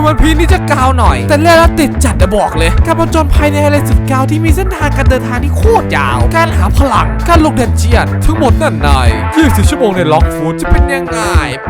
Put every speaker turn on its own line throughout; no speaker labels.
็นวันพีนี่จะกาวหน่อย แต่เล่นแล้วติดจัดจะบอกเลย การผจญภัยในอะไรสุดกาวที่มีเส้นทางการเดินทางที่โคตรยาว การหาพลัง การลงดันเจียน ทั้งหมดนั่นนาย24ชั่วโมงในล็อกฟูดจะเป็นยังไง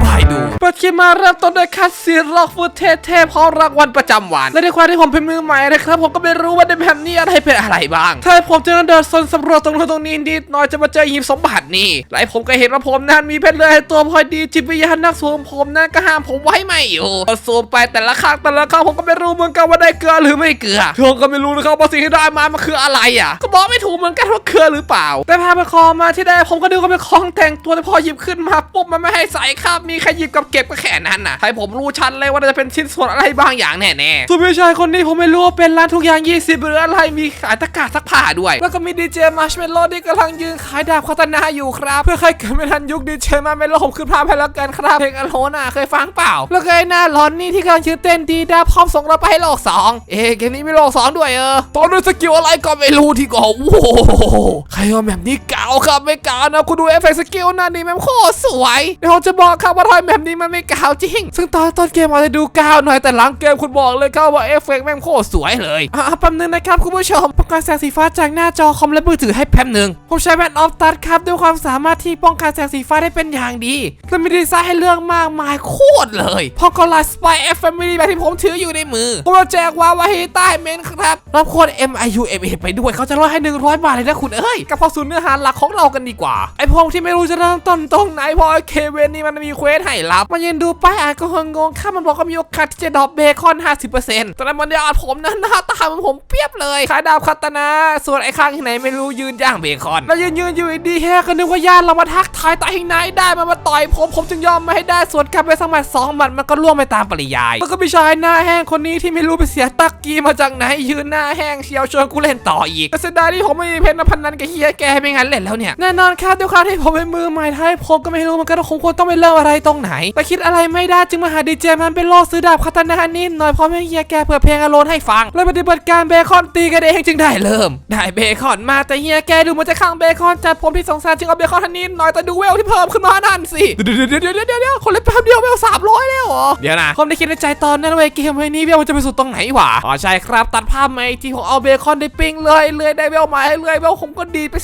ไปดูเปิดคลิปมาเริ่มต้นด้วยคัดซีนล็อกฟูดเท่ๆพร้อมรางวัลประจำวัน และในความที่ผมเป็นมือใหม่นะครับผมก็ไม่รู้ว่าในแบบนี้อะไรเป็นอะไรบ้าง ถ้าผมจะเดินโซนสำรวจตรงนู้นตรงนี้นิดหน่อยจะมาเจอหีบสมบัตินี่และผมก็เห็นว่าผมนั้นมีเพชรเลยตัวพอดีจิตวิญญาณนักสูงผมนั้นก็ห้ามผมไว้ไม่อยู่สูมไปแต่ละครั้งแต่ละครั้งผมก็ไม่รู้เหมือนกันว่าได้เกลือหรือไม่เกลือผมก็ไม่รู้นะครับว่าสิ่งที่ได้มามันคืออะไรอะ ก็บอกไม่ถูกเหมือนกันว่าเกลือหรือเปล่า แต่พาไปคอมาที่ได้ผมก็ดูว่าเป็นของแต่งตัวแต่พอหยิบขึ้นมาปุ๊บมันไม่ให้ใส่ครับมีใครหยิบกับเก็บก็แค่นั้นน่ะ ให้ผมรู้ชัดเลยว่าจะเป็นชิ้นส่วนอะไรบางอย่างแน่ๆส่วนพี่ชายคนนี้ผมไม่รู้ว่าเป็นร้านทุกอย่าง 20 หรืออะไรมีขายตะกร้าซักผ้าด้วย แล้วก็มีดีเจมาร์ชเมลโล่ที่กำลังยืนขายดาบคาตานาอยู่ครับเพื่อใครเกิดไม่ทันยุคดีเจมาร์ชเมลโล่ผมขึ้นภาพให้แล้วกันครับเพลงอโลน่ะเคยฟังเปล่า แล้วก็ไอ้หน้าร้อนนี่ที่กำลังชื่อเตนดีดาพร้อมส่งเราไปให้โลกสองเอ๊เกมนี้มีโลกสองด้วยเออตอนด้สกิลอะไรก็ไม่รู้ที่ก่อโอ้โหใครว่าแบบนี้เก่าครับไม่เก่านะคุณดูเอฟเฟกต์สกิลนั่นนี่แม่งโคตรสวยเดี๋ยวจะบอกครับว่าทอยแบบนี้มันไม่เก่าจริง ซึ่งตอนต้นเกมอาจจะดูเก่าหน่อยแต่หลังเกมคุณบอกเลยครับว่าเอฟเฟกต์แม่งโคตรสวยเลยอะแป๊บนึงนะครับคุณผู้ชมป้องกันแสงสีฟ้าจากหน้าจอคอมและมือถือให้แป๊บนึงผมใช้แว่นออฟตัดครับด้วยความสามารถที่ป้องกันแสงสีฟ้าได้เป็นอย่างดีและมีดีไซน์ให้เลือกมากมายโคตรเลยพอกลาสไปเอฟแฟมิลี่แบบที่ผมถืออยู่ในมือผมจะแจกวาวาให้ใต้เมนครับรับโค้ด M I U M A ไปด้วยเขาจะลดให้ 100 บาทเลยนะคุณเอ้ยกับพอสู่เนื้อหาหลักของเรากันดีกว่า ไอพวกที่ไม่รู้จะเริ่มต้นตรงไหนพอเคเวนนี่มันมีเควสให้รับมันยืนดูป้ายอ่านก็งงข้ามันบอกว่ามีโอกาสที่จะดรอปเบคอน 50%แต่ในมันเดียวผมนั้นหน้าตามันผมเปียบเลยขายดาบคาตานาส่วนไอ้ข้างที่ไหนไม่รู้ยืนย่างเบคอนแล้วยืนยืนอยู่ดีแฮก็นึกว่าญาติเรามาทักทายตายที่ไหนได้มันมาต่อยผมผมจึงยอมไม่ให้ได้ส่วนกลับไปสมัดสองหมัดมันก็ล่วงไปตามปริยายแล้วก็มีชายหน้าแห้งคนนี้ที่ไม่รู้ไปเสียตักกี้มาจากไหนยืนหน้าแห้งเชียวชวนกูเล่นต่ออีกแต่เสียดายที่ผมไม่มีเพชรมาพันนันกับเฮียแกไม่งั้นเล่นแล้วเนี่ยแน่นอนครับด้วยความที่ผมเป็นมือใหม่ท้ายผมก็ไม่รู้เหมันก็คงควรต้องไปเริ่มอะไรตรงไหน แต่คิดอะไรไม่ได้จึงมาหาดีเจมันไปล่อซื้อดาบคาตานานิดหน่อยเพราะไม่เฮียแกเปิดเพลงอโลนให้ฟังเลยปฏิบัติการเบคอนตีกันเองจึงได้เริ่ม ได้เบคอนมาแต่เฮียแกดูมันจะข้างเบคอนจัดผมที่สงสารจึงเอาเบคอนทันนิดหน่อยแต่ดูเวลที่เพิ่มขึ้นมานั่นสิเดี๋ยวเดี๋ยวเดี๋ยวเดี๋ยวเดี๋ยวคนเล่นแป๊บเดียวเวลสามร้อยแล้วเหรอเดี๋ยวนะผมได้คิดในใจตอนนั้นเว้ยเกมเว้ยนี้เวลมันจะไปสุดตรงไหนวะอ๋อใช่ครับตัดภาพไหมที่ผมเอาเบคอนได้ปิ้งเลยเลยได้เวลมาให้เลยเวลผมก็ดีไป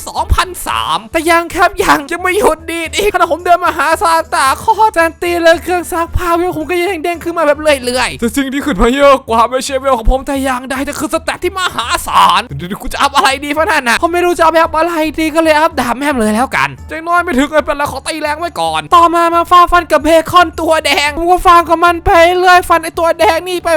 2,003แต่ยังครับยังยังไม่หยุดดีดอีกขณะผมเดินมาหาซาตาข้อจานตีเลยเครื่องซักผ้าเวลผมก็ยังเด้งขึ้นมาแบบเรื่อยๆแต่สิ่งที่ขึ้นมาเยอะกว่าไม่ใช่เวลของผมแต่ยังได้แต่คือสแตทที่มหาศาลเดี๋ยวกูจะอัพอะไรดีฟะนั่นนะผมไม่รู้จะเอาแบบอะไรดีก็เลยอัพดาบแม่มเลยแล้วกันจังน้อยไม่ถึงเลยเป็นไรขอตีแรงไว้ก่อน ต่อมามาฟาฟันกับเบคอนตัวแดงผมก็ฟังกับมันไปเรื่อยฟันไอตัวแดงนี่ไป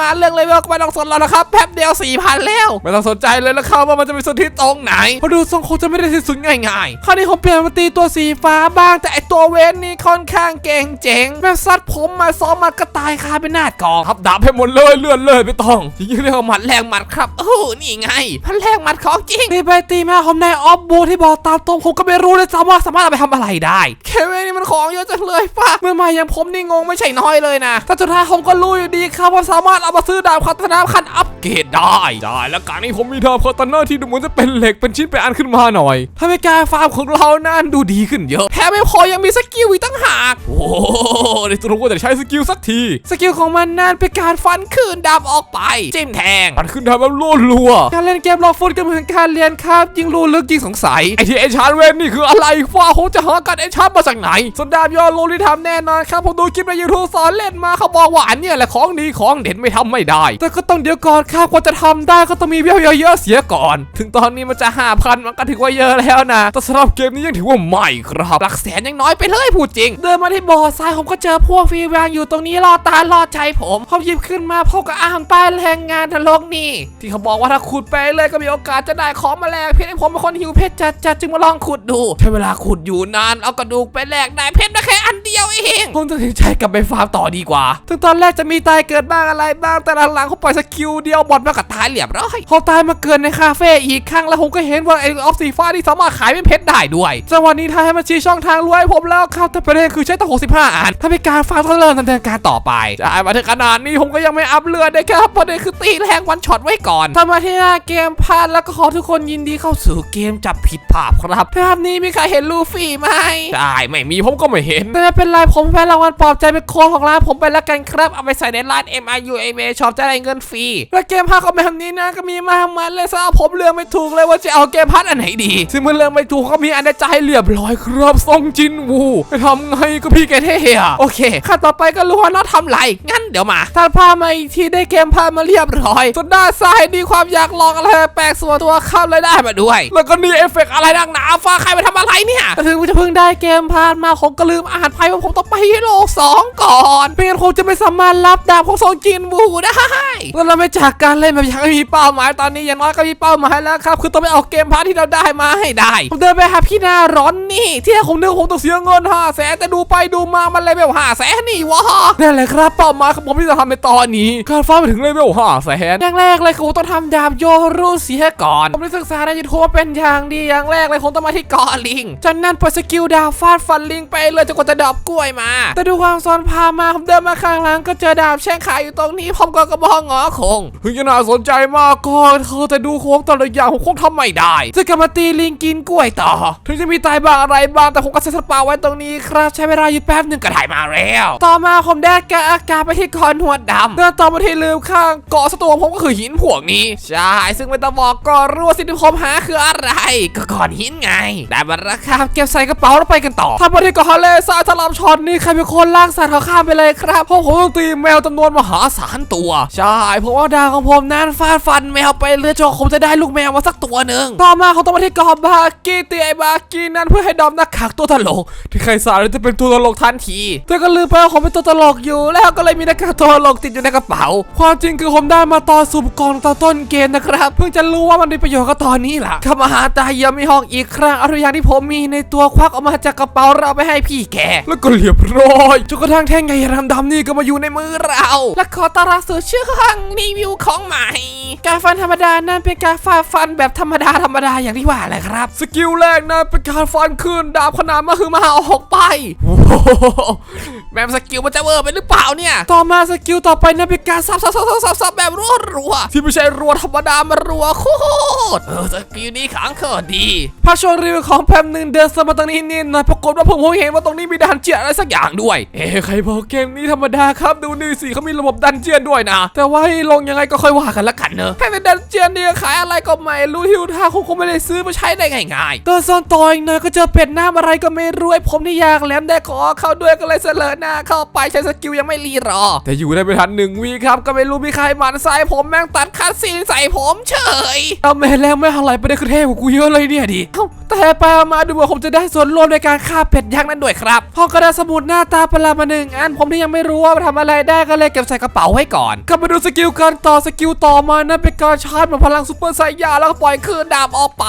มาเรื่องเลยวลก็ไม่ต้องสนแล้วนะครับแป๊บเดียว4,000แล้ว ไม่ต้องสนใจเลยแล้วครับว่ามันจะไปสุดที่ตรงไหนเพราะดูทรงคงจะไม่ได้สิ้นสุดง่ายๆคราวนี้ผมเปลี่ยนมาตีตัวสีฟ้าบ้างแต่ไอตัวเวนนี่ค่อนข้างเก่งเจ๋งแม่ซัดผมมาซ้อมมากระตายคาเป็นหน้ากองทับดาบให้หมดเลยเลื่อนเลยไม่ต้องยิ่งเรียกว่าหมัดแรงหมัดครับโอ้โหนี่ไงพันแรงหมัดของจริงตีไปตีมาผมได้ออฟบูที่บอกตามตรงผมก็ไม่รู้เลยซ้ำว่าสามารถเอาไปทำอะไรได้เคเวนนี่มันของเยอะจังเลยป้าเมื่อมาอย่างผมนี่งงไม่ใช่น้อยเลยนะแต่สุดท้ายผมก็รู้อยู่ดีครับว่าสามารถเอามาซื้อดาบคัตนาคันอัพเกรดได้ได้แล้วการนี้ผมมีดาบคัตนาที่ดูเหมือนจะเป็นเหล็กเป็นชิ้นเป็นอันขึ้นมาหน่อยทำให้การฟาร์มของเรานั่นดูดีขึ้นเยอะแถมไม่พอยังมีสกิลอีกตั้งหากโอ้ในตัวผมก็จะใช้สกิลสักทีสกิลของมันนั่นเป็นการฟันคืนดาบออกไปจิ้มแทงฟันคืนดาบแบบรัวการเล่นเกมลอกฟุตก็เหมือนการเรียนครับยิ่งรู้ลึกยิ่งสงสัยไอที่เอชาร์เวนนี่คืออะไรฟ้าผมจะหากันเอชาร์มาจากไหนส่วนดาบยอโลลิทำแน่นอนครับผมดูคลิปในยูทูบสอนเล่นมาเขาบอกว่าอันเนี้ยแหละของดีของเด่นไม่ทำไม่ได้ แต่ก็ต้องเดี๋ยวก่อนครับกว่าจะทำได้ก็ต้องมีเบี้ยวเยอะๆเสียก่อน ถึงตอนนี้มันจะห้าพันมันก็ถือว่าเยอะแล้วนะ แต่สำหรับเกมนี้ยังถือว่าใหม่ครับ หลักแสนยังน้อยไปเลยพูดจริง เดินมาที่บ่อทรายผมก็เจอพวกฟรีแวงอยู่ตรงนี้รอตาลอดใจผมพอหยิบขึ้นมาพบกับอ่างป้ายแรงงานนรกนี่ ที่เขาบอกว่าถ้าขุดไปเลยก็มีโอกาสจะได้ของมาแลกเพชรให้ผมเป็นคนหิวเพชรจัดจัดจึงมาลองขุดดูใช้เวลาขุดอยู่นานเอากระดูกไปแลกได้เพชรแค่อันเดียวเองผมตัดสินใจกลับไปฟาร์มต่อดีกว่าถึงตอนแรกจะมีตายเกิดบ้างอะไรบ้างแต่หลังๆเขาปล่อยสกิลเดียวบอดมากับตายเหรียบร้อยพอตายมาเกินในคาเฟ่อีกครั้งแล้วผมก็เห็นว่าไอออฟสีฟ้าที่สามารถขายเป็นเพชรได้ด้วยจังหวะนี้ทายให้มันชี้ช่องทางรวยผมแล้วครับแต่ประเด็นคือใช้ตั้ง65อันถ้าเป็นการฟาร์มต้องเริ่มดำเนินการต่อไปจ่ายมาถึงขนาดนี้ผมก็ยังไม่อัพเลือดได้ครับประเด็นคือตีแรงวันช็อตไว้ก่อนถ้ามาที่หน้าเกมพลาดแล้วก็ขอทุกคนยินดีเข้าสู่เกมจับผิดภาพครับภาพนี้มีใครเห็นลูฟี่ไหมได้ไม่มีผมก็ไม่เห็นแต่ไม่เป็นไรผมแพ้รางวัลปลอบใจเป็นโค้ดของร้านผมไปแล้วกันครับเอาไปใส่ในร้าน M I U A M A Shop จะได้เงินฟรี และเกมพาร์ทของแบบนี้นะก็มีมากมายเลยซะผมเลือกไม่ถูกเลยว่าจะเอาเกมพาร์ทอันไหนดี ซึ่งเมื่อเลือกไม่ถูกก็มีอันในใจเรียบร้อยครับซองจินวูไปทำไงก็พี่แกเท่อะโอเคขั้นต่อไปก็รู้ว่าเราทำไรงั้นเดี๋ยวมาถ้าพามาอีกทีได้เกมพาร์ทมาเรียบร้อยส่วนด้านซ้ายมีความอยากลองอะไรแปลกส่วนตัวเข้าเลยได้มาด้วย แล้วก็นี่เอฟเฟกต์อะไรดังหนาฟ้าใครไปทำอะไรเนี่ยแต่ถึงจะเพิ่งได้เกมพาร์ทมาผมก็ลืมอ่านไปว่าผมต้องไปที่โลกสองก่อนไม่งั้นคงจะไม่สามารถรับดาบของซองจินวูได้แล้วเราไม่จากการเล่นแบบยังไม่มีเป้าหมายตอนนี้อย่างน้อยก็มีเป้าหมายแล้วครับคือต้องไปเอาเกมพาร์ทที่เราได้มาให้ได้ผมเดินไปหาพี่หนาร้อนนี่ที่แรกผมนึกผมต้องเสียเงินห้าแสนแต่ดูไปดูมามันเลยแบบห้าแสนนี่วะนั่นแหละครับเป้าหมายของผมที่จะทำในตอนนี้การฟ้าไปถึงเลเวลห้าแสนอย่างแรกเลยคือผมต้องทำดาบโยรูเสียก่อนผมได้ศึกษาในยูทูบเป็นอย่างดีอย่างแรกเลยผมต้องมาที่เกาะลิงจากนั้นเปิดสกิลดาบฟาดฟันลิงไปเลยจนกว่าจะดาบกล้วยมา แต่ดูความซ้อนพามาผมเดินมาข้างหลังก็เจอดาบแช่งขายอยู่ตรงนี้ผมก็กระบอกงอคงเฮ้ยน่าสนใจมากก็เธอแต่ดูโค้งแต่ละอย่างผมคงทำไม่ได้จะกลับมาตีลิงกินกล้วยต่อ ถึงจะมีตายบ้างอะไรบ้างแต่ผมก็เซตสปาไว้ตรงนี้ครับใช้เวลาอยู่แป๊บหนึ่งก็ถ่ายมาแล้ว ต่อมาผมได้กอากาศไปที่เกอนหัวดำเดินต่อมาที่ลืมข้างเกาะสตัวผมก็คือหินพวกนี้ใช่ซึ่งไม่ต้องบอกก็รู้ว่าสิ่งที่ผมหาคืออะไร ก็ก้อนหินไงได้มาแล้วครับเก็บใส่กระเป๋าแล้วไปกันต่อถ้าไปที่เกาะทะเลทรายทลามช็อตนี่ใครเป็นคนลากสัตว์เขาข้ามไปเลยครับเพราะผมต้องตีแมวจำนวนมหาศาลตัว ใช่ เพราะว่าดาวของผมนั้นฟาดฟันแมวไปเรื่อยจนผมจะได้ลูกแมวมาสักตัวหนึ่งต่อมาเขาต้องมาที่เกาะบากีตีไอบากีนั้นเพื่อให้ดอมนักขักตัวตลก ที่ใครสารจะเป็นตัวตลกทันที แต่ก็ลืมไปว่าผมเป็นตัวตลกอยู่ แล้วก็เลยมีหน้ากากตัวตลกติดอยู่ในกระเป๋า ความจริงคือผมได้มาตอนสูบกองตอนต้นเกมนะครับ เพิ่งจะรู้ว่ามันมีประโยชน์ก็ตอนนี้แหละข้ามาหาตาเยี่ยมมีห้องอีกครั้งเอาทุกอย่างที่ผมมีในตัวควักออกมาจากกระเป๋าเราไปให้พี่แกแล้วก็เรียบร้อยจนกระทั่งแท่งไงดำๆนี่ก็มาอยู่ในมือเรา และขอต้อนรับสู่ช่วงรีวิวของใหม่ การฟันธรรมดานั่นเป็นการฟาดฟันแบบธรรมดาธรรมดาอย่างที่ว่าแหละครับ สกิลแรกนั่นเป็นการฟันขึ้นดาบขนาดมาคือมาเอาออกไปโอ้โหแม่งสกิลมันจะเวอร์ไปหรือเปล่าเนี่ย ต่อมาสกิลต่อไปนั่นเป็นการซับซับซับซับซับซับแบบรัวรัวๆที่ไม่ใช่รัวธรรมดามารัวโคตรเออสกิลนี้ขังเขินดีพอช่วงรีวิวของแพมหนึ่งเดินสมาตรงนี้นี่หน่อยปรากฏว่าผมเห็นว่าตรงนี้มีดันเจียนอะไรสักอย่างด้วย เอ๊ะใครบอกเกมนี้ธรรมดาครับดูนี่สิเขามีระบบดันเจียนด้วยนะ แต่ว่าให้ลงยังไงก็ค่อยว่ากันละกันเนอะแค่ในดันเจียนเนี่ยขายอะไรก็ไม่รู้ฮิวท่าคงคงไม่ได้ซื้อมาใช้ได้ง่ายๆตัวซ่อนต่ออีกหน่อยก็เจอเป็ดน้ำอะไรก็ไม่รู้ไอ้ผมที่อยากแหลมได้ขอเข้าด้วยก็เลยเสลอหน้าเข้าไปใช้สกิลยังไม่รีรอ แต่อยู่ได้ไม่ทันหนึ่งวีครับก็ไม่รู้มีใครหมันใส่ผมแม่งตัดคัดซีนใส่ผมเฉยเอาแม่แล้วไม่อะไรไปได้คือเท่กว่ากูเยอะเลยเนี่ยดิเอ้าแต่ไปมาดูว่าผมจะได้ส่วนร่วมในการฆ่าเป็ดยักษ์นั้นด้วยครับพอกระดาษสมุดหน้าตาประหลาดมาหนึ่งอันผมที่ยังไม่รู้ว่าทำอะไรได้ก็เลยเก็บใส่กระเป๋าไว้ก่อนกลับมาดูสกิลการต่อสกิลต่อมานั่นเป็นการชาร์จเหมือนพลังซูเปอร์ไซยาแล้วก็ปล่อยคืนดาบออกไป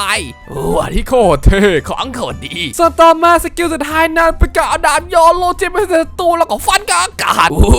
โอ้อันที่โคตรเท่ของโคตรดีส่วนต่อมาสกิลสุดท้ายนั่นเป็นการดาบโยนโลจิมไปใส่ศัตรูแล้วก็ฟันกับอากาศโอ้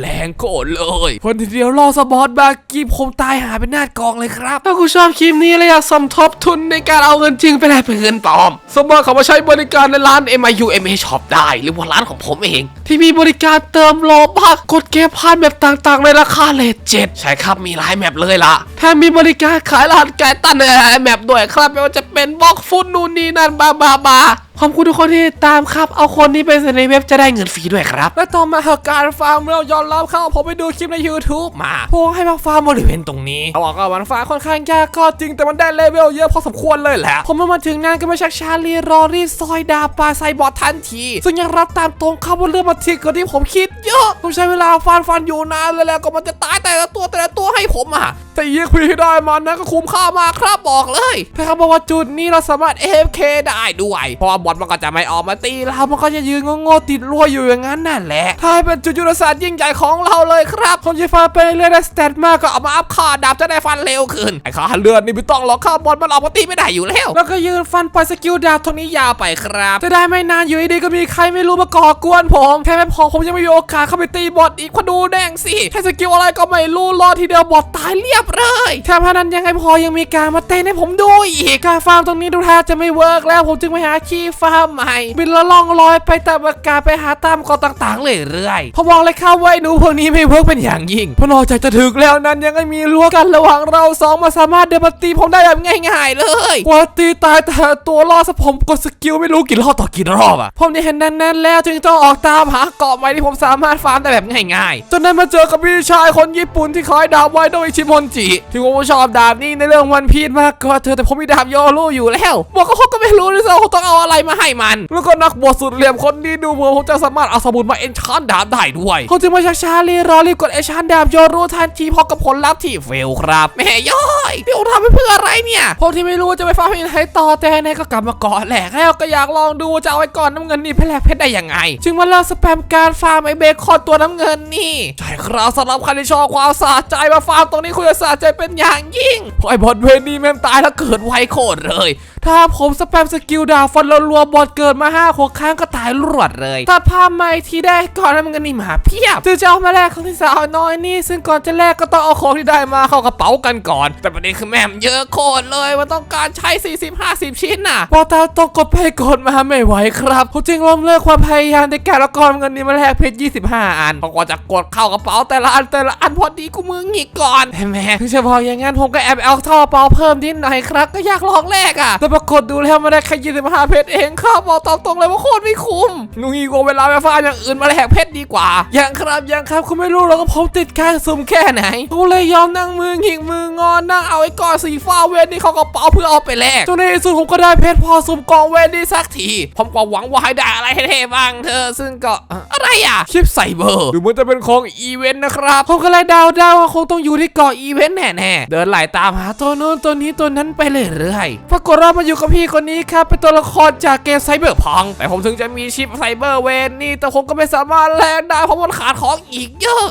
แรงโคตรเลยพอทีเดียวรอสบอสบากีบคมตายหายไปหน้ากองเลยครับถ้าคุณชอบคลิปนี้และอยากสมทบทุนในการเอาเงินจริงไปแลกป็นเงินปลอม สามารถเข้ามาใช้บริการในร้าน MIU MA Shop ได้ หรือว่าร้านของผมเอง ที่มีบริการเติมโลบักกดเกมพานแบบต่างๆ ในราคาเลทเจ็ดใช่ครับมีหลายแมปเลยล่ะแถมมีบริการขายร้านไก่ตันในหลายแมปด้วยครับไม่ว่าจะเป็นบล็อกฟุตนู่นนี่นั่นบาบาบาขอบคุณทุกคนที่ตามครับ เอาคนนี้ไปใส่ในเว็บจะได้เงินฟรีด้วยครับ และต่อมาหากการฟาร์มเรายอมรับเข้าผมไปดูคลิปใน YouTube มาพวกให้มาฟาร์มบริเวณตรงนี้เขาบอกว่ามันฟาร์มค่อนข้างยากก็จริงแต่มันได้เลเวลเยอะพอสมควรเลยแหละผมมาถึงนั่นก็ไม่ชักชารีรอรีบซอยดาปาไซบอร์ทันที ซึ่งยังรับตามตรงเข้าว่าเรื่องมาทีกว่าที่ผมคิดเยอะผมใช้เวลาฟาร์มฟันอยู่นานเลยแหละก็มันจะตายแต่ละตัวแต่ละตัวให้ผมอะแต่ยีคุยได้มันนะก็คุ้มค่ามากครับบอกเลยแต่เขาบอกว่าจุดนี้เราสามารถ AFK ได้ด้วยเพราะว่าบอทมันก็จะไม่ออกมาตีเรา มันก็จะยืนโง่ๆติดรั้วอยู่อย่างนั้นนั่นแหละถ้าเป็นจุดยุทธศาสตร์ยิ่งใหญ่ของเราเลยครับผมจะฟันไปเรื่อยได้สเตตมากก็เอามาอัพค่าดาบจะได้ฟันเร็วขึ้น ไอ้ค่าเลือดนี่ไม่ต้องหรอกค่าบอลมันออกมาตีไม่ได้อยู่แล้ว แล้วก็ยืนฟันปล่อยสกิลดาบตรงนี้ยาวไปครับ จะได้ไม่นานอยู่ดีๆก็มีใครไม่รู้มาก่อกวนผมแค่ไม่พอผมยังไม่มีโอกาสเข้าไปตีบอทอีกพอดูแดงสิแค่สกิลอะไรก็ไม่รู้รอทีเดียวบอทตายเรียบเลยแค่พนันยังไงพอยังมีการมาเต้นให้ผมดูอีกการฟาร์มตรงนี้ดูท่าจะไม่เวิร์กแล้วผมจึงไปหาคีย์ฟาร์มใหม่ บินละล่องลอยไปตามอากาศไปหาตามเกาะต่างๆเรื่อยๆพอบอกเลยครับว่าไอ้หนูพวกนี้ไม่เวิร์กเป็นอย่างยิ่งเพราะนอกจากจะถึกแล้วนั้นยังไม่มีรั้วกันระหว่างเราสองมาสามารถเดินมาตีผมได้แบบง่าย ๆ เลยว่าตีตายแต่ตัวรอดซะผมกดสกิลไม่รู้กี่รอบต่อกี่รอบอะผมได้เห็นนั้นๆแล้วจึงต้องออกตามหาเกาะใหม่ที่ผมสามารถฟาร์มได้แบบง่ายๆจนได้มาเจอกับพี่ชายคนญี่ปุ่นที่ขายดาบไว้โดยชิมอนจิที่ผมชอบดาบนี้ในเรื่องวันพีชมากกว่าเธอแต่ผมมีดาบโยโร่อยู่แล้วบอกเขาก็ไม่รู้ด้วยซ้ำว่าเขาต้องเอาอะไรมาให้มัน แล้วก็นักบวชสุดเหลี่ยมคนนี้ดูเหมือนผมจะสามารถเอาสมุนมาเอนชานดาบได้ด้วยเขาจึงมาช้าๆรีรอรีบกดเอนชานดาบโยโร่ทันทีพอกับผลลัพธ์ที่เฟลครับแม่ย้อยพี่โอทำไปเพื่ออะไรเนี่ยผมที่ไม่รู้จะไปฟาร์มที่ไหนต่อแต่ไหนก็กลับมาเกาะแหลกแล้วก็อยากลองดูจะเอาไอ้ก้อนน้ำเงินนี่ไปแลกเพชรได้ยังไง จึงมาเริ่มสแปมการฟาร์มไอเบคอนตัวน้ำเงินนี่ใช่ครับสำหรับใครที่ชอบความสะใจมาฟาร์มตรงนี้คุณจะสะใจเป็นอย่างยิ่งพราะไอ้บอดเวนนี่แม่งตายแล้วเกิดไวโคตรเลย ถ้าผมสแปมสกิลดาวฟันรัวๆบอดเกิดมาห้าหกครั้งก็ตายรวดเลยตัดภาพมาอีกทีได้ก่อนน้ำเงินนี่มาเพียบจึงจะเอามาแลกของที่สาวน้อยนี่ ซึ่งก่อนจะแลกก็ต้องเอาของที่ได้มาเข้ากระเป๋ากันก่อน แต่ประเด็นคือแม่มเยอะโคตรเลย มันต้องการใช้ 40-50 ชิ้นน่ะพอตาต้องกดไปกดมาไม่ไหวครับผมจึงล้มเลิกความพยายามในการเอาก้อนเงินนี้มาแลกเพชร25 อันเพราะกว่าจะกดเข้ากระเป๋าแต่ละอันแต่ละอันพอดีกูมือหงิกก่อนแม่ถึงจะบอกอย่างงั้นผมก็แอบเอาท่อเปาเพิ่มนิดหน่อยครับก็อยากลองแลกอะแต่ปรากฏดูแล้วมาได้แค่25เพชรเองครับบอกตามตรงเลยว่าโคตรไม่คุ้มหนูอีกว่าเวลาไปฟาร์มอย่างอื่นมาแลกเพชรดีกว่า อยังครับอยังครับคุณไม่รู้หรอกว่าผมติดการซุ่มแค่ไหนกูเลยยอมนั่งมือหงิกมืองอนนั่งเอาไอ้ก้อนสีฟ้าเวนนี่เข้ากระเป๋าเพื่อเอาไปแลกจนในที่สุดผมก็ได้เพชรพอซุ่มกองเวนนี่สักทีผมก็หวังว่าให้ได้อะไรเท่ๆบ้างเธอ ซึ่งก็อะไรอะคลิปไซเบอร์ดูเหมือนจะเป็นของอีเวนต์นะครับผมก็เลยเดาได้ว่าคงต้องอยู่ที่เกาะอีเวนต์แน่ๆเดินไล่ตามหาตัวนู้นตัวนี้ตัวนั้นไปเรื่อยๆปรากฏว่ามาอยู่กับพี่คนนี้ครับ เป็นตัวละครจากเกมไซเบอร์พัง แต่ผมถึงจะมีชิปไซเบอร์เวนนี่ แต่ผมก็ไม่สามารถแลกได้เพราะมันขาดของอีกเยอะ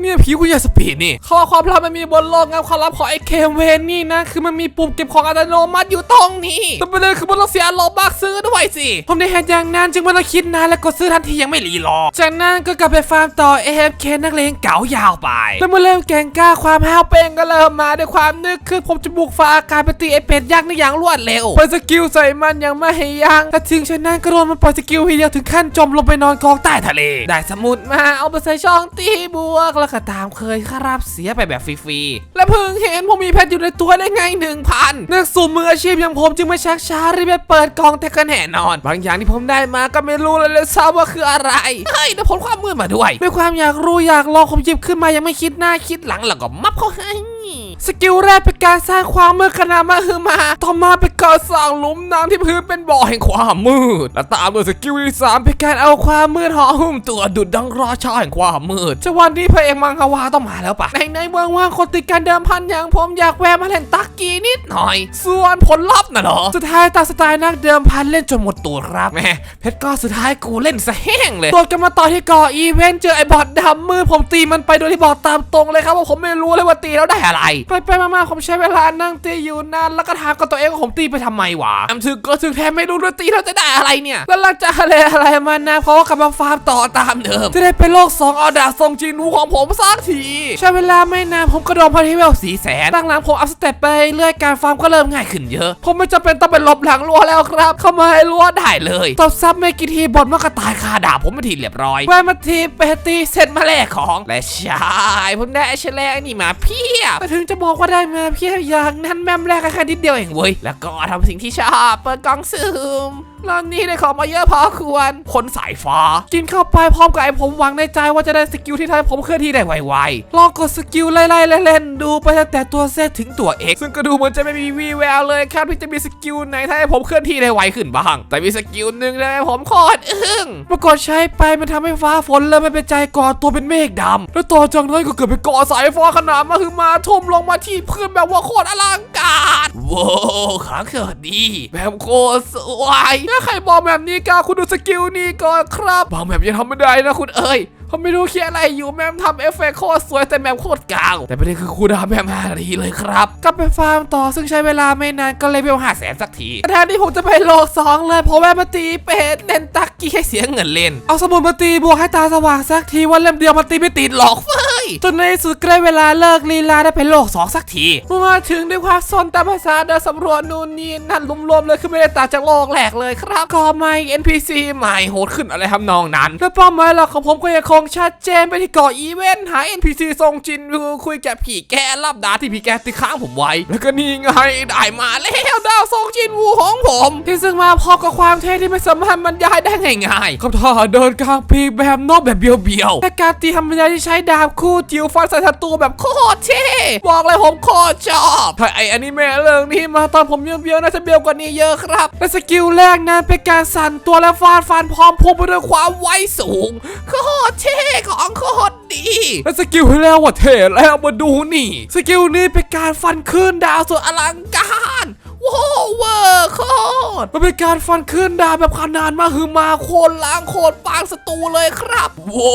เนี่ยผีกูอยากสปีดนี่เขาว่าความลับมันมีบนโลกงานความลับของไอ้เคมเวนนี่นะ คือมันมีปุ่มเก็บของอัตโนมัติอยู่ตรงนี้แต่ประเด็นคือมันต้องเสียโลบักซื้อด้วยสิ ผมได้เห็นอย่างนั้นจึงไม่ต้องคิดนานแล้วกดซื้อทันทียังไม่รีรอ จากนั้นก็กลับไปฟาร์มต่อ AFK นักเลงเก๋ายาวไปแล้วเมื่อเริ่มแกงกล้าความห้าวเป้งก็เริ่มมาด้วยความนึกคือผมจะบุกฟ้าอากาศไปตีไอเป็ดยักษ์นี่อย่างรวดเร็วปล่อยสกิลใส่มันยังไม่ให้ยั้งแต่ถึงฉะนั้นก็โดนมันปล่อยสกิลทีเดียวถึงขั้นจมลงไปนอนกองใต้ทะเล ได้สมุดมาเอาไปใส่ช่องตีบวก แล้วก็ตามเคยครับเสียไปแบบฟรีๆ และเพิ่งเห็นผมมีเพชรอยู่ในตัวได้ไงหนึ่งพันนักสุ่มมืออาชีพอย่างผมจึงไม่ชักช้ารีบไปเปิดกองแต่ก็แน่นอน บางอย่างที่ผมได้มาก็ไม่รู้เลยเลยทราบว่าคืออะไร เฮ้ยได้ผลความมืดมาด้วยด้วยความอยากรู้อยากลองผมหยิบขึ้นมายังไม่คิดหน้าคิดหลังแล้วก็มับเขาให้ สกิลแรกเป็นการสร้างความมืดขนาดมาคือมา ต่อมาเป็นการสร้างหลุมน้ำที่พื้นเป็นบ่อแห่งความมืด และตามด้วยสกิลที่สามเป็นการเอาความมืดห่อหุ้มตัวดุดดังราชาแห่งความมืดจังหวันนี้พระเอกมังควาต้องมาแล้วปะในในเมืองว่างคนติดการเดิมพันอย่างผมอยากแวะมาเล่นตักกี้นิดหน่อย ส่วนผลลัพธ์น่ะเหรอสุดท้ายตาสไตล์นักเดิมพันเล่นจนหมดตัวครับแม่เพชรก็สุดท้ายกูเล่นซะแห้งเลยตัวกันมาต่อที่ก่ออีเวนต์เจอไอ้บอดดำมืดผมตีมันไปโดยที่บอกตามตรงเลยครับว่าผมไม่รู้เลยว่าตีแล้วได้อะไรไปไปๆมาๆผมใช้เวลานั่งตีอยู่นานแล้วก็ถามกับตัวเองว่าผมตีไปทำไมวะทำถึงก็ถึงแทนไม่รู้ด้วยตีแล้วจะได้อะไรเนี่ยแล้วหลังจากอะไรอะไรมานะเพราะว่ากำลังฟาร์มต่อตามเดิมจะได้เป็นโลกสองเอาดาบทรงจีนูของผมสักทีใช้เวลาไม่นานผมกระโดดพอที่เวลสีแสนตั้งหลังผมอัพสเต็ปไปเรื่อยการฟาร์มก็เริ่มง่ายขึ้นเยอะ ผมไม่จำเป็นต้องไปหลบหลังรั้วแล้วครับ เข้ามาให้รั้วได้เลยตบซับไม่กี่ทีบอลมันก็ตายคาดาบผมม่ทีเรียบร้อยแวะมาทีเปตีเสร็จมาแลกของและใช่ผมได้แฉลงนี่มาเพียบถึงจะบอกว่าได้มาเพียงอย่างนั้นแม่มแรกแค่นิดเดียวเองเว้ยแล้วก็ทำสิ่งที่ชอบเปิดกล่องซึม แล้วนี่ได้ของมาเยอะพอควร คนสายฟ้า กินเข้าไปพร้อมกับไอ้ผมหวังในใจว่าจะได้สกิลที่ทำให้ผมเคลื่อนที่ได้ไวๆ ลองกดสกิลไล่ๆเล่นๆดูไปตั้งแต่ตัวเซตถึงตัว X ซึ่งก็ดูเหมือนจะไม่มีวีแววเลยครับที่จะมีสกิลไหนทำให้ผมเคลื่อนที่ได้ไวขึ้นบ้าง แต่มีสกิลหนึ่งเลยผมโคตรอึ้งปรากฏใช้ไปมันทำให้ฟ้าฝนเริ่มไม่เป็นใจก่อตัวเป็นเมฆดำแล้วต่อจากนั้นก็เกิดเป็นก่อสายฟ้าขนาดมาคือมาทุ่มลงมาที่พื้นแบบว่าโคตรอลังการว้าวขาเกิดดีแบบโคตรสวยถ้าใครบอกแบบนี้กาคุณดูสกิลนี้ก่อนครับบางแบบยังทำไม่ได้นะคุณเอ้ยผมไม่รู้เคียอะไรอยู่แมมทำเอฟเฟกโคตรสวยแต่แมมโคตรกาว แต่ประเด็นคือคูลดาวแมมห้านาทีเลยครับกลับไปฟาร์มต่อซึ่งใช้เวลาไม่นานก็เลเวลห้าแสนสักทีแทนที่ผมจะไปโลกสองเลยเพราะแม่มาตีเป็ดเล่นตักกี้ให้เสียเงินเล่น เอาสมุดมาตีบวกให้ตาสว่างสักทีวันเล่มเดียวมาตีไม่ติดหรอกเฟ้ย จนในสุดใกล้เวลาเลิกลีลาได้ไปโลกสองสักทีมาถึงด้วยความซนตามภาษาเดินสำรวจนู่นนี่นั่นรวมๆเลยคือไม่ได้ต่างจากโลกแรกเลยครับก็ไม่ NPC ใหม่โหดขึ้นอะไรทำนองนั้นและเป้าหมายหลักของผมก็ยังคงชัดเจนไปที่เกาะอีเวนต์หา NPC ทรงจินคือคุยกับผีแกรับดาที่ผีแกติดค้างผมไว้ แล้วก็นี่ไงได้มาแล้วดาวทรงจินวูของผม ที่ซึ่งมาพร้อมกับความเท่ที่ไม่สามารถบรรยายได้ง่ายๆคำท่าเดินกลางปีแบบนอกแบบเบียวๆและการตีธรรมดาที่ใช้ดาบคู่จิ๋วฟันใส่ศัตรูแบบโคตรเท่บอกเลยผมโคตรชอบถ้าไออนิเมะเรื่องนี้มาตอนผมเบี้ยวๆน่าจะเบี้ยวกว่านี้เยอะครับและสกิลแรกนั้นเป็นการสั่นตัวและฟาดฟันพร้อมพุ่งไปด้วยความไวสูงโคตรเท่ของโคตรดีและสกิลที่แล้วว่าเท่แล้วมาดูนี่ สกิลนี้เป็นการฟันขึ้นดาวสุดอลังการ ว้าวเวอร์โคตรมันเป็นการฟันขึ้นดาวแบบขนาดมาคือมาโคนล้างโคนปางศัตรูเลยครับโว้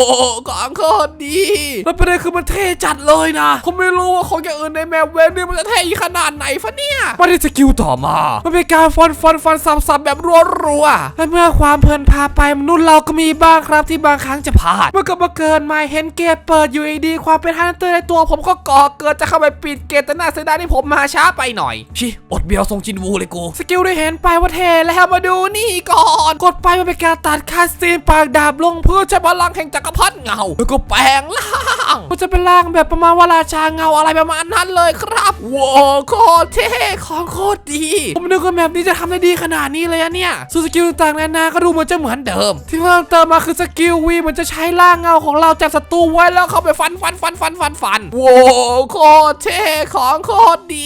ของโคตรดีแล้วประเด็นคือมันเท่จัดเลยนะผมไม่รู้ว่าของอย่างอื่นในแมปเว็บนี่มันจะเท่ขนาดไหนฟะเนี่ยมาที่สกิลต่อมา มันเป็นการฟันฟันฟันซ้ำๆแบบรัวๆและเมื่อความเพลินพาไปมนุษย์เราก็มีบ้างครับที่บางครั้งจะพลาดเมื่อก็มาเกินมาเห็นเกตเปิดอยู่ดีๆความเป็นฮันเตอร์ในตัวผมก็ก่อเกิดจะเข้าไปปิดเกตแต่น่าเสียดายที่ผมมาช้าไปหน่อยชิอดเบียวทรงจินวูเลยกู สกิลได้เห็นไปว่าเทแล้วมาดูนี่ก่อน กดไปมันเป็นการตัดคาสซีนปากดาบลงเพื่อใช้พลังแห่งจักรพรรดิเงา แล้วก็แปลงร่างมันจะเป็นร่างแบบประมาณว่าราชาเงาอะไรประมาณนั้นเลยครับว้าวโคตรเท่ของโคตรดี ผมนึกว่าแบบนี้จะทำได้ดีขนาดนี้เลยอะเนี่ยส่วนสกิลต่างๆนานาก็ดูเหมือนจะเหมือนเดิม ที่เพิ่มเติมมาคือสกิลวีมันจะใช้ร่างเงาของเราจับศัตรูไว้แล้วเข้าไปฟันฟันฟันฟันฟันฟันว้าวโคตรเท่ของโคตรดี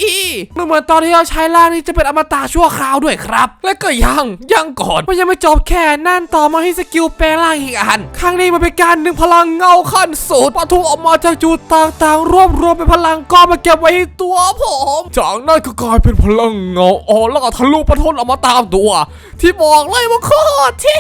มันเหมือนตอนที่เราใช้ร่างนี้จะเป็นอมตะชั่วคราวด้วยครับ และก็ยังยังก่อนมันยังไม่จบแค่นั่นต่อมาที่สกิลแปลงร่างอีกอันครั้งนี้มันเป็นการดึงพลังเงาขั้นสุดปะทุออกมาจากจุดต่างๆ รวบรวมเป็นพลังก้อนมาเก็บไว้ที่ตัวผมจากนั้นก็กลายเป็นพลังเงาออกแล้วก็ทะลุปะทุออกมาตามตัว ที่บอกเลยว่าโคตรเท่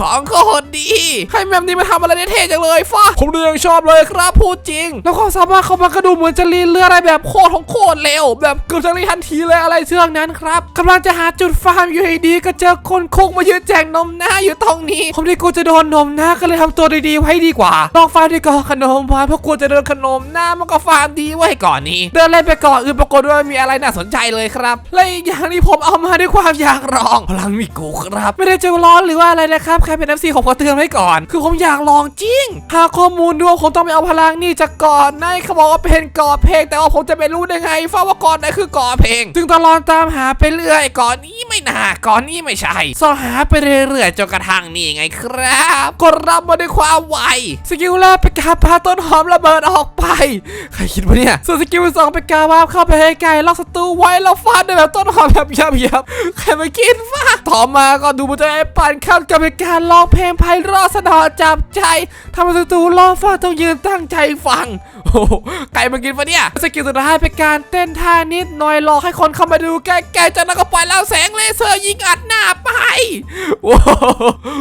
ของโคตรดีให้แมมนี้มาทำอะไรได้เท่จังเลยฟ้าผมยังชอบเลยครับพูดจริง แล้วความสามารถเขามันก็ดูเหมือนจะลีนเรืออะไรแบบโคตรของโคตรเร็ว แบบเกือบจะลีนทันทีเลยอะไรเชื่องนั้นครับกำลังจะหาจุดฟาร์มอยู่ดีๆก็เจอคนคุกมายืนแจกนมหน้าอยู่ตรงนี้ ผมที่กูจะโดนนมหน้าก็เลยทำตัวดีๆไว้ดีกว่าลองฟาร์มดีกว่าขนมพานเพราะกลัวจะเดินขนมหน้ามันก็ฟาร์มดีไว้ก่อนนี้ เดินเล่นไปก่อนอื่นปรากฏว่ามีอะไรน่าสนใจเลยครับและอีกอย่างที่ผมเอามาด้วยความอยากลองพลังมิโกะครับ ไม่ได้จะร้อนหรือว่าอะไรนะครับแค่เป็น FC ผมขอเตือนไว้ก่อน คือผมอยากลองจริงหาข้อมูลดูว่าผมต้องไปเอาพลังนี่จากก่อนนายเขาบอกว่าเป็นก่อเพลง แต่ว่าผมจะไปรู้ได้ไงฟ้าว่าก่อนไหนคือก่อเพลงจึงตลอดตามหาไปเรื่อยก่อนนี้ไม่น่าก่อนนี้ไม่ใช่สอหาไปเรื่อยๆจนกระทั่งนี่ไงครับ กดรับมาด้วยความไวสกิลแรกเป็นการพาต้นหอมระเบิดออกไป ใครคิดวะเนี่ยส่วนสกิลสองเป็นการวาบเข้าไปให้ไกลล็อกศัตรูไว้แล้วฟาดด้วยแบบต้นหอมแบบยับๆใครมาคิดฟาต่อมาก็ดูมันจะไอ้ปั่นเข้ากับเป็นการร้องเพลงไพเราะสนอจับใจทำให้ศัตรูร้องฟาดต้องยืนตั้งใจฟังโอ้โหไก่มากินปะเนี่ยสกิลสุดท้ายเป็นการเต้นท่านิดหน่อยหลอกให้คนเข้ามาดูแกล้ๆจากนั้นก็ปล่อยแล้วแสงเลเซอร์ยิงอัดหน้าไปโอ้โห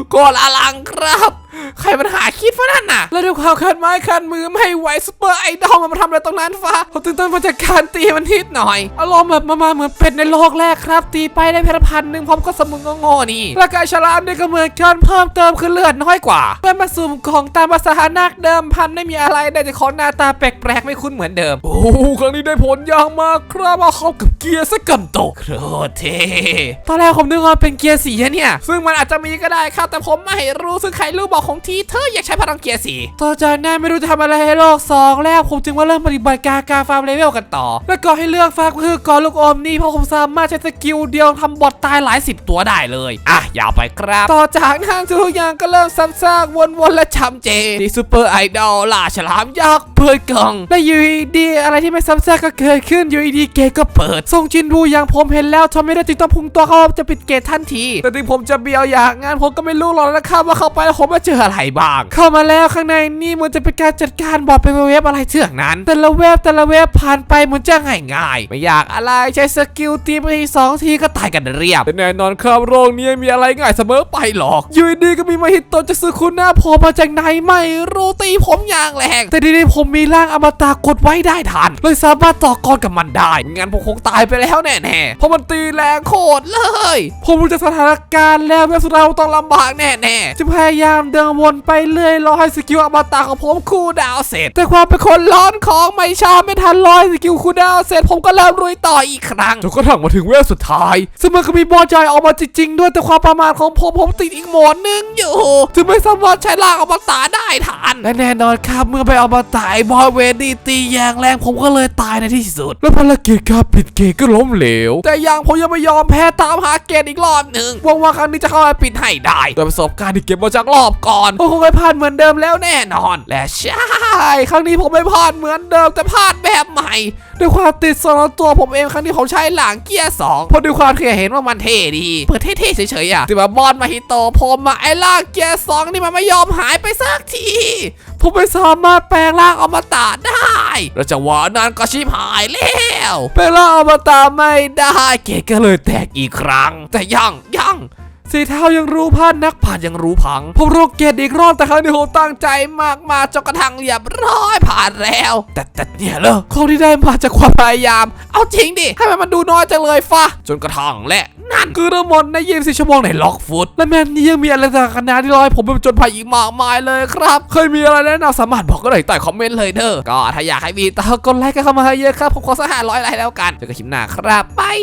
โกลอลังครับ ใครมันหาคิดฟะนั่นน่ะ แล้วด้วยความคันไม้คันมือไม่ไหวซุปเปอร์ไอดอลมันมาทำอะไรตรงนั้นฟ้าเขาตื่นเต้นมาจากการตีมันนิดหน่อย อารมณ์แบบมามาเหมือนเป็ดในโลกแรกครับ ตีไปได้เพชรพันหนึ่งพร้อมก็สมุนงงๆนี่ แล้วกายฉลามเนี่ยก็เหมือนกันเพิ่มเติมคือเลือดน้อยกว่าเป็นมาสุ่มของตามภาษานักเดิมพันไม่มีอะไรได้แต่ของหน้าตาแปลกๆไม่คุ้นเหมือนเดิม โอ้ครั้งนี้ได้ผลอย่างมากครับเอาเข้ากับเกียร์สกันโตโคตรเท่ตอนแรกผมนึกว่าเป็นเกียร์สีอะเนี่ย ซึ่งมันอาจจะมีก็ได้ครับแต่ผมไม่รู้ซึ่งใครรู้บอกของทีเธออยากใช้พลังเกียร์สีต่อจากนั้นไม่รู้จะทำอะไรให้โลกสองแล้วผมจึงว่าเริ่มปฏิบัติการการฟาร์มเลเวลกันต่อ แล้วก็ให้เลือกฟาร์มก็คือกอลูกอมนี่เพราะผมสามารถใช้สกิลเดียวทำบอทตายหลายสิบตัวได้เลยอะยาวไปครับ ต่อจากนั้นทุกอย่างก็เริ่มซ้ำซากวนๆและช้ำเจที่ซูเปอร์ไอดอลล่าฉลามยักษ์เปิดกล่องและอยูดีอะไรที่ไม่ซ้ำซากก็เกิดขึ้นอยูดีเกตก็เปิดทรงจินดูอย่างผมเห็นแล้วทำไม่ได้จึงต้องพุ่งตัวเข้าจะปิดเกตทันที แต่ถึงผมจะเบียวอย่างงานผมก็ไม่รู้หรอกนะครับว่าเข้าไปแล้วผมมาเจอออะไรบ้าง เข้ามาแล้วข้างในนี่มันจะเป็นการจัดการบอร์ดเป็นเว็บอะไรเถื่องนั้น แต่ละเว็บแต่ละเว็บผ่านไปเหมันจะง่ายง่ายๆไม่อยากอะไรใช้สกิลตีไปทีสองทีก็ตายกันเรียบแต่แน่นอนครับโรงนี้มีอะไรง่ายเสมอไปหรอกอยูดีๆก็มีมาฮิตโตจะซื้อคุณหน้าโผล่มาจากไหนไม่รู้ตีผมอย่างแรงแต่ทีนี้ผมมีร่างอมตะกดไว้ได้ทันเลยสามารถต่อกรกับมันได้ไม่งั้นผมคงตายไปแล้วแน่ๆเพราะมันตีแรงโคตรเลย ผมรู้จากสถานการณ์แล้วเว็บสุดท้ายผมต้องลำบากแน่ๆจะพยายามเดินวนไปเรื่อยรอให้สกิลอมตะของผมคูลดาวน์เสร็จ แต่ความเป็นคนร้อนของไม่ชอบไม่ทันร้อยสกิลคูลดาวน์เสร็จผมก็เริ่มลุยต่ออีกครั้งจนกระทั่งมาถึงเวลสุดท้ายซึ่งมันก็มีบอลใจออกมาจริงๆด้วยแต่ความประมาทของผมผมติดอีกโหมดหนึงอยู่จึงไม่สามารถใช้ล่างอมตะได้ทันและแน่นอนครับเมื่อไปอมตะไอ้บอยเวดีตีอย่างแรงผมก็เลยตายในที่สุด และภารกิจการปิดเกมก็ล้มเหลว แต่ยังผมยังไม่ยอมแพ้ตามหาเกมอีกรอบหนึ่งหวังว่าครั้งนี้จะเข้ามาปิดให้ได้ด้วยประสบการณ์ที่เก็บมาจากรอบก่อนผมคงไม่พลาดเหมือนเดิมแล้วแน่นอน และใช่ครั้งนี้ผมไม่พลาดเหมือนเดิมแต่พลาดแบบใหม่ด้วยความติดสนตัวผมเองครั้งนี้ผมใช้หลังเกียร์สองเพราะด้วยความที่เห็นว่ามันเท่ดี เปิดเท่ๆเฉยๆอะแต่ว่าบอลมาฮิโตผมมาไอ้ล่างเกียร์สองนี่มันไม่ยอมหายไปสักทีผมไม่สามารถแปลงร่างอมตะได้แล้วจังหวะนั้นก็ชิบหายแล้วแปลงร่างอมตะไม่ได้ เกก็เลยแตกอีกครั้ง แต่ยังยัง สีเท้ายังรู้พลาดนักผ่านยังรู้พัง ผมโรเกตอีกรอบแต่ครั้งนี้ผมตั้งใจมากมาจนกระทั่งเรียบร้อยผ่านแล้ว แต่แต่เนี่ยเหรอของที่ได้มาจากความพยายาม เอาจริงดิให้มันมันดูน้อยจังเลยฟะจนกระทั่งและ นั่นคือทั้งหมดใน24ชั่วโมงในล็อกฟุตและแมนนี้ยังมีอะไรต่างกันนะที่รอให้ผมไปจนภัยอีกมากมายเลยครับ เคยมีอะไรแนะนำสามารถบอกก็ได้ใต้คอมเมนต์เลยเด้อก็ถ้าอยากให้มีต่อกดไลค์กันเข้ามาเยอะครับผมขอสักห้าร้อยไลค์แล้วกันเจอกันคลิปหน้าครับบาย